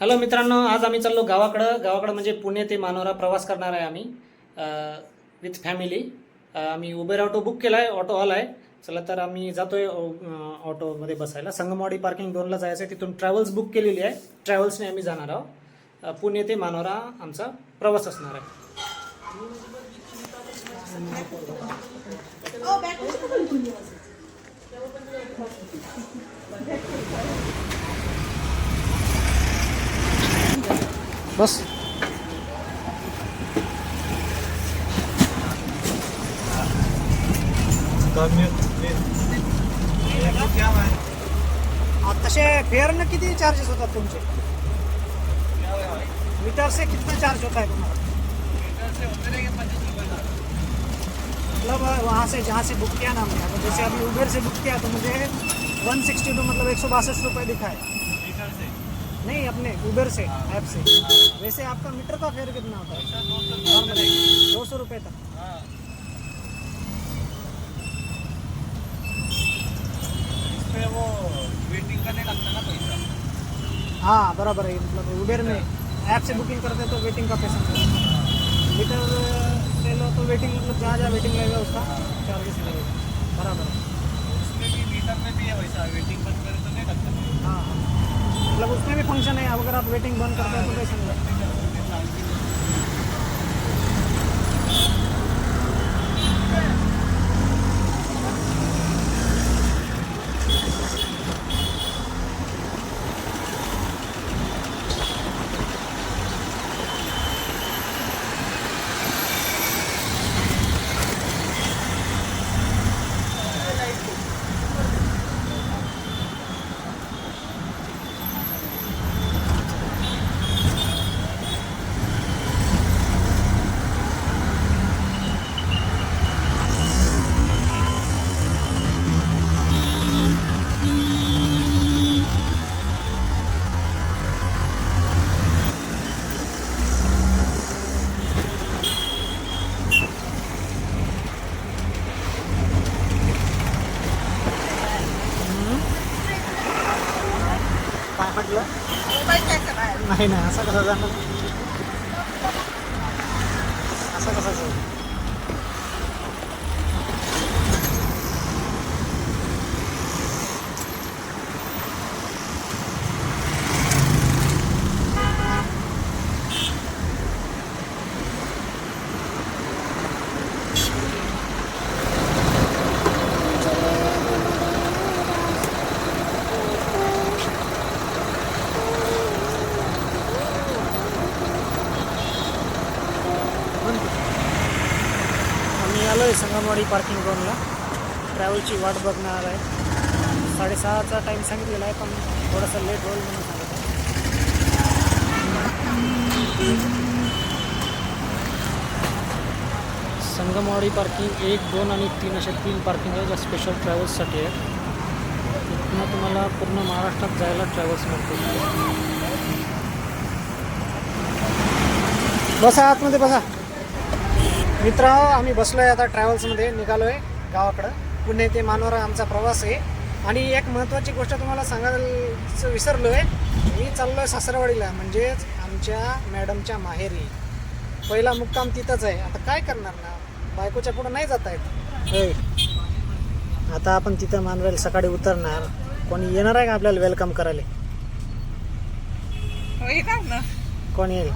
Hello मित्रांनो आज आम्ही चाललो गावाकडं. गावाकडं म्हणजे पुणे ते मानोरा प्रवास करणार आहे आम्ही विथ फॅमिली आम्ही उबेर ऑटो बुक केला आहे ऑटो हॉल आहे. चला तर आम्ही जातोय ऑटोमध्ये बसायला. संगमवाडी पार्किंग दोनला जायचं आहे तिथून ट्रॅव्हल्स बुक केलेली आहे. ट्रॅव्हल्सने आम्ही जाणार आहोत. पुणे ते मानोरा आमचा प्रवास असणार आहे. बस. तसे फेअरनं किती चार्जेस होतात तुमचे? मीटरचे किती कितना चार्ज होता है तुम्हारा मतलब वहाँ से जहाँ से बुक किया ना हमने जैसे अभी उबेर से बुक किया तो मुझे वन सिक्सटी टू मतलब एक सौ बासठ रुपये दिखा है नहीं अपने उबेर से ऐप से। वैसे आपका मीटर का फेयर कितना होता है? दो सौ रुपये तक। वो वेटिंग करने लगता ना पैसा। हाँ बराबर है मतलब उबेर में ऐप से बुकिंग करते हैं तो वेटिंग का पैसा मीटर ले लो तो वेटिंग मतलब जहाँ जहाँ वेटिंग लगेगा उसका चार्जेस लगेगा। बराबर है। उसमें भी मीटर में भी है वैसा वेटिंग बंद करे तो नहीं लगता। हाँ। मतलब उसमें भी फंक्शन है अगर आप वेटिंग बंद करते हैं तो कैसे म्हटलं नाही नाही असं कसं जाणार? असं कसं जाऊ आम्ही आलो आहे संगमवाडी पार्किंग दोनला ट्रॅव्हलची वाट बघणार आहे. साडेसहाचा टाईम सांगितलेला आहे पण थोडासा लेट होईल म्हणून सांगत संगमवाडी पार्किंग एक दोन आणि तीन अशा तीन पार्किंग आहे ज्या स्पेशल ट्रॅव्हल्ससाठी आहे इथनं तुम्हाला पूर्ण महाराष्ट्रात जायला ट्रॅव्हल्स मिळतो बसा आतमध्ये बघा मित्र आम्ही बसलो आहे आता ट्रॅव्हल्समध्ये निघालो आहे गावाकडं. पुणे ते मानोरा आमचा प्रवास आहे. आणि एक महत्त्वाची गोष्ट तुम्हाला सांगायला विसरलो आहे मी चाललो आहे सासरवाडीला म्हणजेच आमच्या मॅडमच्या माहेरी. पहिला मुक्काम तिथंच आहे. आता काय करणार ना? बायकोच्या पुढं नाही जाता येत. होय. आता आपण तिथं मानवेल सकाळी उतरणार. कोणी येणार आहे का आपल्याला वेलकम करायला? हो कोण येईल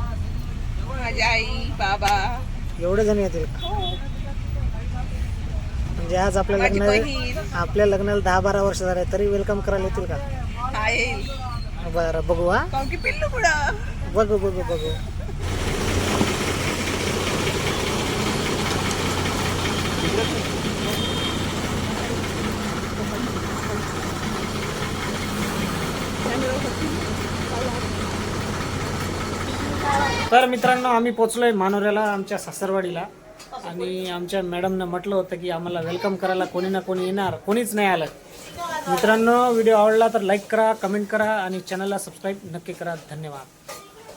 माझी आई बाबा. एवढे जण येतील का? म्हणजे आज आपल्या माझी आपल्या लग्नाला दहा बारा वर्ष झाले तरी वेलकम करायला येतील का? हा येईल. बरं बघू हा. काऊन की पिल्लू पुढं बघू बघू बघू. तर मित्रांनो आम्ही पोचलोय मानोऱ्याला आमच्या सासरवाडीला. आणि आमच्या मॅडमनं म्हटलं होतं की आम्हाला वेलकम करायला कोणी ना कोणी येणार कोणीच नाही आलं. मित्रांनो व्हिडिओ आवडला तर लाईक करा कमेंट करा आणि चॅनलला सबस्क्राईब नक्की करा. धन्यवाद.